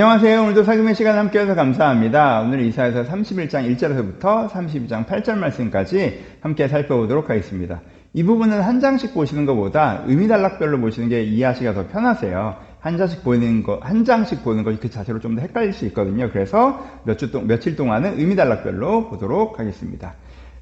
안녕하세요. 오늘도 사금의 시간 함께해서 감사합니다. 오늘 이사에서 31장 1절에서부터 32장 8절 말씀까지 함께 살펴보도록 하겠습니다. 이 부분은 한 장씩 보시는 것보다 의미 단락별로 보시는 게 이해하시기가 더 편하세요. 한 장씩 보이는 거, 한 장씩 보는 것이 그 자체로 좀 더 헷갈릴 수 있거든요. 그래서 몇 주 동, 며칠 동안은 의미 단락별로 보도록 하겠습니다.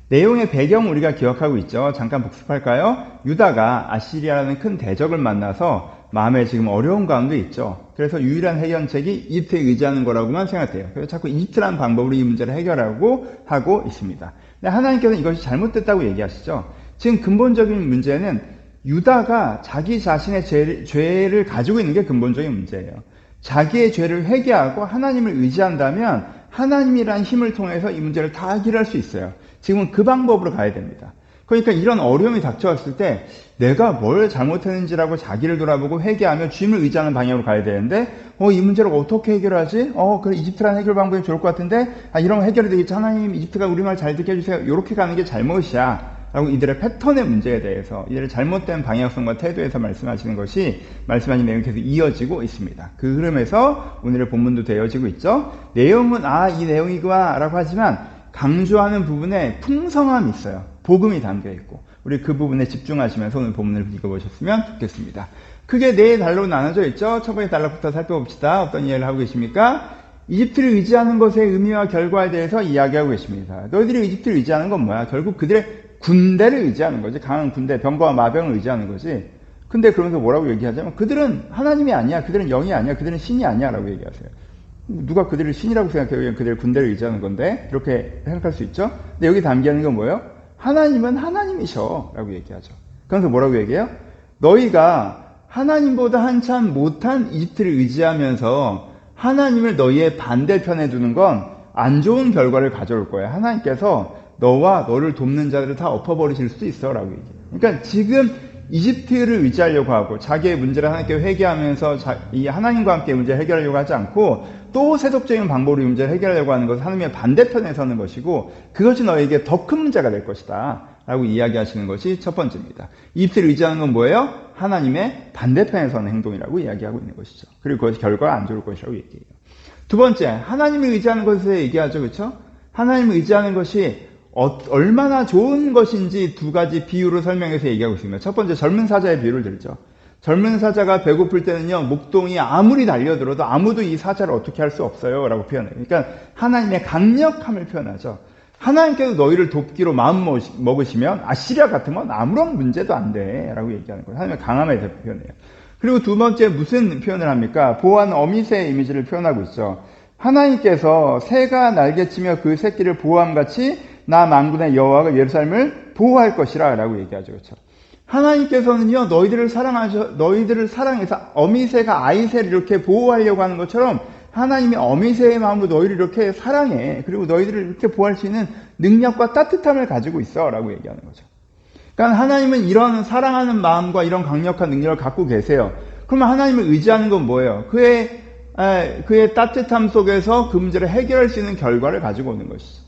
내용의 배경 우리가 기억하고 있죠. 잠깐 복습할까요? 유다가 아시리아라는 큰 대적을 만나서 마음에 지금 어려운 가운데 있죠. 그래서 유일한 해결책이 이집트에 의지하는 거라고만 생각해요. 그래서 자꾸 이집트라는 방법으로 이 문제를 해결하고 하고 있습니다. 근데 하나님께서는 이것이 잘못됐다고 얘기하시죠. 지금 근본적인 문제는 유다가 자기 자신의 죄, 죄를 가지고 있는 게 근본적인 문제예요. 자기의 죄를 회개하고 하나님을 의지한다면 하나님이란 힘을 통해서 이 문제를 다 해결할 수 있어요. 지금은 그 방법으로 가야 됩니다. 그러니까 이런 어려움이 닥쳐왔을 때 내가 뭘 잘못했는지라고 자기를 돌아보고 회개하며 주님을 의지하는 방향으로 가야 되는데 어 이 문제를 어떻게 해결하지? 어 그래 이집트라는 해결 방법이 좋을 것 같은데 아 이런 해결이 되겠지 하나님 이집트가 우리 말 잘 듣게 해주세요 이렇게 가는 게 잘못이야 라고 이들의 패턴의 문제에 대해서 이들의 잘못된 방향성과 태도에서 말씀하시는 것이 말씀하신 내용이 계속 이어지고 있습니다. 그 흐름에서 오늘의 본문도 되어지고 있죠. 내용은 아 이 내용이구나 라고 하지만 강조하는 부분에 풍성함이 있어요. 복음이 담겨 있고 우리 그 부분에 집중하시면서 오늘 본문을 읽어보셨으면 좋겠습니다. 크게 네 달로 나눠져 있죠. 첫 번째 단락부터 살펴봅시다. 어떤 이해를 하고 계십니까? 이집트를 의지하는 것의 의미와 결과에 대해서 이야기하고 계십니다. 너희들이 이집트를 의지하는 건 뭐야? 결국 그들의 군대를 의지하는 거지. 강한 군대, 병거와 마병을 의지하는 거지. 근데 그러면서 뭐라고 얘기하자면 그들은 하나님이 아니야. 그들은 영이 아니야. 그들은 신이 아니야. 라고 얘기하세요. 누가 그들을 신이라고 생각해요? 그냥 그들 군대를 의지하는 건데 이렇게 생각할 수 있죠. 근데 여기 담기는 건 뭐예요? 하나님은 하나님이셔 라고 얘기하죠. 그래서 뭐라고 얘기해요? 너희가 하나님보다 한참 못한 이집트를 의지하면서 하나님을 너희의 반대편에 두는 건 안 좋은 결과를 가져올 거야. 하나님께서 너와 너를 돕는 자들을 다 엎어버리실 수도 있어 라고 얘기해요. 그러니까 지금 이집트를 의지하려고 하고 자기의 문제를 하나님께 회개하면서 자, 이 하나님과 함께 문제를 해결하려고 하지 않고 또 세속적인 방법으로 이 문제를 해결하려고 하는 것은 하나님의 반대편에 서는 것이고 그것이 너에게 더 큰 문제가 될 것이다 라고 이야기하시는 것이 첫 번째입니다. 이집트를 의지하는 건 뭐예요? 하나님의 반대편에 서는 행동이라고 이야기하고 있는 것이죠. 그리고 그것이 결과가 안 좋을 것이라고 얘기해요. 두 번째, 하나님을 의지하는 것에 얘기하죠. 그렇죠? 하나님을 의지하는 것이 어, 얼마나 좋은 것인지 두 가지 비유로 설명해서 얘기하고 있습니다. 첫 번째, 젊은 사자의 비유를 들죠. 젊은 사자가 배고플 때는요, 목동이 아무리 달려들어도 아무도 이 사자를 어떻게 할 수 없어요. 라고 표현해요. 그러니까 하나님의 강력함을 표현하죠. 하나님께서 너희를 돕기로 마음 먹으시면 아시리아 같으면 아무런 문제도 안 돼. 라고 얘기하는 거예요. 하나님의 강함에 대해 표현해요. 그리고 두 번째 무슨 표현을 합니까? 보호한 어미새 이미지를 표현하고 있죠. 하나님께서 새가 날개치며 그 새끼를 보호함 같이 나 만군의 여호와가 예루살렘을 보호할 것이라 라고 얘기하죠. 그렇죠? 하나님께서는요, 너희들을 사랑하셔, 너희들을 사랑해서 어미새가 아이새를 이렇게 보호하려고 하는 것처럼 하나님이 어미새의 마음으로 너희를 이렇게 사랑해. 그리고 너희들을 이렇게 보호할 수 있는 능력과 따뜻함을 가지고 있어. 라고 얘기하는 거죠. 그러니까 하나님은 이런 사랑하는 마음과 이런 강력한 능력을 갖고 계세요. 그러면 하나님을 의지하는 건 뭐예요? 그의, 그의 따뜻함 속에서 그 문제를 해결할 수 있는 결과를 가지고 오는 것이죠.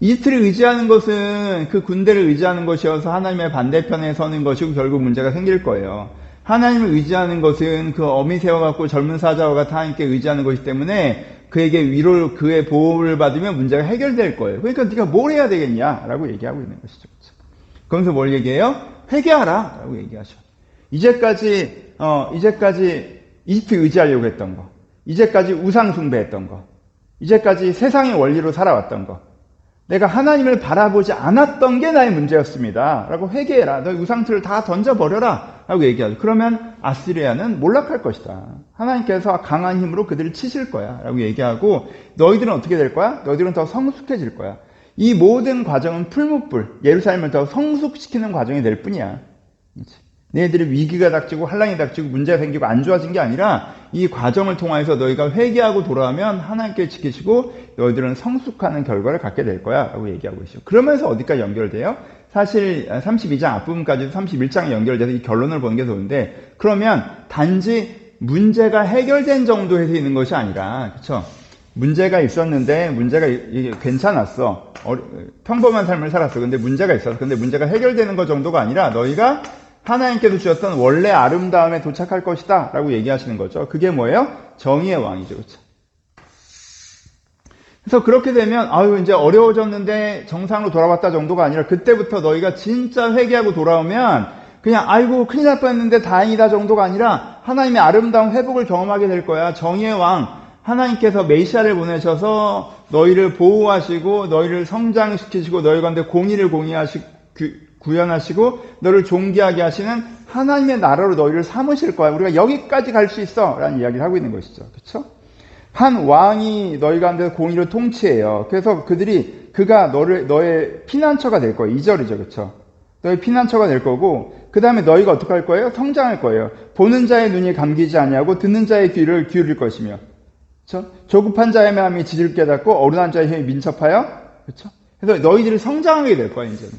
이집트를 의지하는 것은 그 군대를 의지하는 것이어서 하나님의 반대편에 서는 것이고 결국 문제가 생길 거예요. 하나님을 의지하는 것은 그 어미새와 같고 젊은 사자와 같은 하나님께 의지하는 것이기 때문에 그에게 위로 그의 보호를 받으면 문제가 해결될 거예요. 그러니까 네가 뭘 해야 되겠냐 라고 얘기하고 있는 것이죠. 그러면서 뭘 얘기해요? 회개하라 라고 얘기하죠. 이제까지 어 이제까지 이집트 의지하려고 했던 거, 이제까지 우상 숭배했던 거, 이제까지 세상의 원리로 살아왔던 거, 내가 하나님을 바라보지 않았던 게 나의 문제였습니다. 라고 회개해라. 너희 우상틀을 다 던져버려라. 라고 얘기하죠. 그러면 아시리아는 몰락할 것이다. 하나님께서 강한 힘으로 그들을 치실 거야. 라고 얘기하고 너희들은 어떻게 될 거야? 너희들은 더 성숙해질 거야. 이 모든 과정은 풀무불, 예루살렘을 더 성숙시키는 과정이 될 뿐이야. 너희들이 위기가 닥치고 한란이 닥치고 문제가 생기고 안 좋아진 게 아니라 이 과정을 통해서 너희가 회개하고 돌아오면 하나님께 지키시고 너희들은 성숙하는 결과를 갖게 될 거야 라고 얘기하고 있어요. 그러면서 어디까지 연결돼요? 사실 32장 앞부분까지도 31장에 연결돼서 이 결론을 보는 게 좋은데 그러면 단지 문제가 해결된 정도에서 있는 것이 아니라 그렇죠? 문제가 있었는데 문제가 괜찮았어. 평범한 삶을 살았어. 근데 문제가 있었어. 근데 문제가 해결되는 것 정도가 아니라 너희가 하나님께서 주셨던 원래 아름다움에 도착할 것이다 라고 얘기하시는 거죠. 그게 뭐예요? 정의의 왕이죠. 그렇죠? 그래서 그렇게 되면 아유 이제 어려워졌는데 정상으로 돌아왔다 정도가 아니라 그때부터 너희가 진짜 회개하고 돌아오면 그냥 아이고 큰일 날 뻔했는데 다행이다 정도가 아니라 하나님의 아름다운 회복을 경험하게 될 거야. 정의의 왕 하나님께서 메시아를 보내셔서 너희를 보호하시고 너희를 성장시키시고 너희 가운데 공의를 공의하시 구현하시고 너를 존귀하게 하시는 하나님의 나라로 너희를 삼으실 거야. 우리가 여기까지 갈 수 있어 라는 이야기를 하고 있는 것이죠. 그렇죠? 한 왕이 너희 가운데 공의를 통치해요. 그래서 그들이 그가 너를 너의 피난처가 될 거예요. 2절이죠. 그렇죠? 너의 피난처가 될 거고 그 다음에 너희가 어떻게 할 거예요? 성장할 거예요. 보는 자의 눈이 감기지 아니하고 듣는 자의 귀를 기울일 것이며. 그렇죠? 조급한 자의 마음이 지질 깨닫고 어른한 자의 힘이 민첩하여 그렇죠? 그래서 너희들이 성장하게 될 거야, 이제는.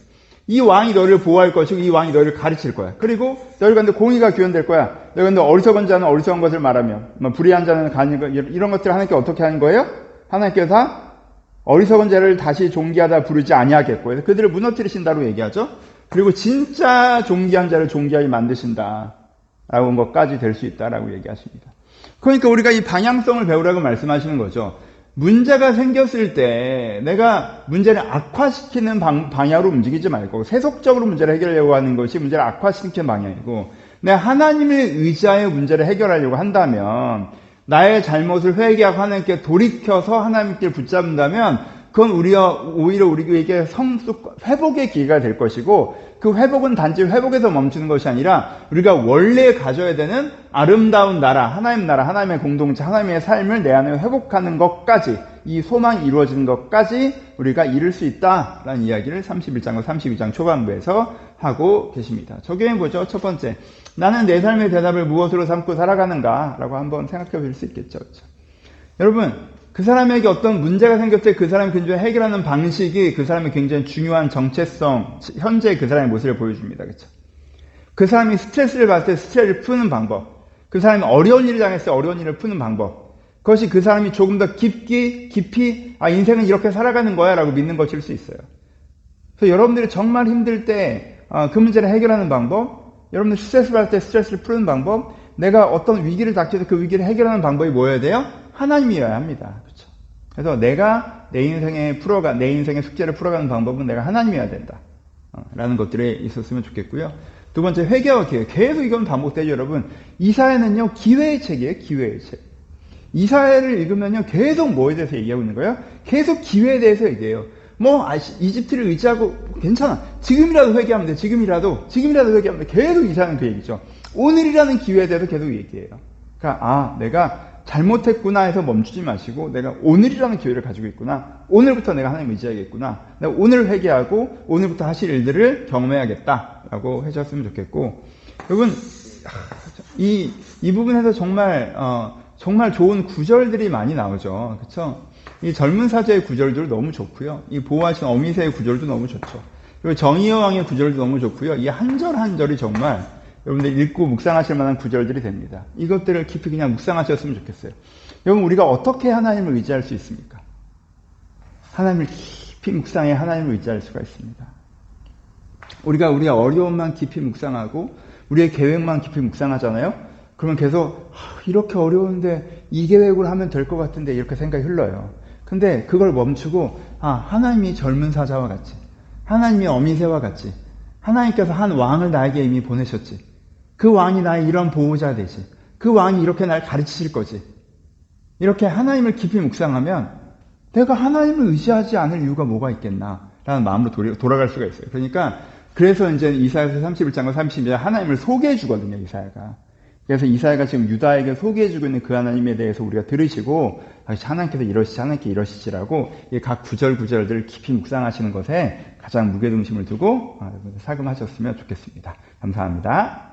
이 왕이 너를 보호할 것이고 이 왕이 너희를 가르칠 거야. 그리고 너희 가운데 공의가 규현될 거야. 너희 가운데 어리석은 자는 어리석은 것을 말하며 뭐 불의한 자는 가는 것 이런 것들을 하나님께 어떻게 하는 거예요? 하나님께서 어리석은 자를 다시 존귀하다 부르지 아니하겠고 그래서 그들을 무너뜨리신다고 얘기하죠. 그리고 진짜 존귀한 자를 존귀하게 만드신다. 라고 한 것까지 될 수 있다라고 얘기하십니다. 그러니까 우리가 이 방향성을 배우라고 말씀하시는 거죠. 문제가 생겼을 때 내가 문제를 악화시키는 방, 방향으로 움직이지 말고 세속적으로 문제를 해결하려고 하는 것이 문제를 악화시키는 방향이고 내가 하나님을 의지하여 문제를 해결하려고 한다면 나의 잘못을 회개하고 하나님께 돌이켜서 하나님께 붙잡는다면 그건 우리가 오히려 우리에게 성숙 회복의 기회가 될 것이고 그 회복은 단지 회복에서 멈추는 것이 아니라 우리가 원래 가져야 되는 아름다운 나라, 하나님 나라, 하나님의 공동체, 하나님의 삶을 내 안에 회복하는 것까지 이 소망이 이루어지는 것까지 우리가 이룰 수 있다라는 이야기를 31장과 32장 초반부에서 하고 계십니다. 적용해 보죠. 첫 번째, 나는 내 삶의 대답을 무엇으로 삼고 살아가는가라고 한번 생각해 볼 수 있겠죠. 그렇죠? 여러분, 그 사람에게 어떤 문제가 생겼을 때 그 사람이 굉장히 해결하는 방식이 그 사람의 굉장히 중요한 정체성, 현재 그 사람의 모습을 보여줍니다. 그렇죠? 그 사람이 스트레스를 받을 때 스트레스를 푸는 방법, 그 사람이 어려운 일을 당했을 때 어려운 일을 푸는 방법, 그것이 그 사람이 조금 더 깊게, 깊이, 아, 인생은 이렇게 살아가는 거야 라고 믿는 것일 수 있어요. 그래서 여러분들이 정말 힘들 때그 어, 문제를 해결하는 방법, 여러분들 스트레스 받을 때 스트레스를 푸는 방법, 내가 어떤 위기를 닥쳐서 그 위기를 해결하는 방법이 뭐여야 돼요? 하나님이어야 합니다. 그렇죠? 그래서 내가 내 인생에 풀어가 내 인생의 숙제를 풀어가는 방법은 내가 하나님이어야 된다. 어, 라는 것들이 있었으면 좋겠고요. 두 번째 회개와 기회. 계속 이건 반복되죠, 여러분. 이사회는요 기회의 책이에요, 기회의 책. 이사회를 읽으면요 계속 뭐에 대해서 얘기하고 있는 거예요? 계속 기회에 대해서 얘기해요. 뭐 아, 이집트를 의지하고 괜찮아. 지금이라도 회개하면 돼. 지금이라도 지금이라도 회개하면 돼. 계속 이사는 그 얘기죠. 오늘이라는 기회에 대해서 계속 얘기해요. 그러니까 아 내가 잘못했구나 해서 멈추지 마시고 내가 오늘이라는 기회를 가지고 있구나. 오늘부터 내가 하나님 의지하겠구나. 내가 오늘 회개하고 오늘부터 하실 일들을 경험해야겠다라고 해주셨으면 좋겠고 여러분 이, 이 부분에서 정말 어, 정말 좋은 구절들이 많이 나오죠. 그렇죠? 이 젊은 사제의 구절도 너무 좋고요. 이 보호하신 어미새의 구절도 너무 좋죠. 그리고 정의의 왕의 구절도 너무 좋고요. 이 한 절 한 절이 정말 여러분들 읽고 묵상하실 만한 구절들이 됩니다. 이것들을 깊이 그냥 묵상하셨으면 좋겠어요. 여러분 우리가 어떻게 하나님을 의지할 수 있습니까? 하나님을 깊이 묵상해 하나님을 의지할 수가 있습니다. 우리가 우리의 어려움만 깊이 묵상하고 우리의 계획만 깊이 묵상하잖아요. 그러면 계속 이렇게 어려운데 이 계획으로 하면 될 것 같은데 이렇게 생각이 흘러요. 근데 그걸 멈추고 아 하나님이 젊은 사자와 같이 하나님이 어미새와 같이 하나님께서 한 왕을 나에게 이미 보내셨지. 그 왕이 나의 이런 보호자 되지. 그 왕이 이렇게 날 가르치실 거지. 이렇게 하나님을 깊이 묵상하면 내가 하나님을 의지하지 않을 이유가 뭐가 있겠나? 라는 마음으로 돌아갈 수가 있어요. 그러니까 그래서 이제 이사야서 31장과 32장 하나님을 소개해 주거든요, 이사야가. 그래서 이사야가 지금 유다에게 소개해 주고 있는 그 하나님에 대해서 우리가 들으시고 아, 하나님께서 이러시지 하나님께 이러시지라고 각 구절 구절들을 깊이 묵상하시는 것에 가장 무게중심을 두고 아, 살금하셨으면 좋겠습니다. 감사합니다.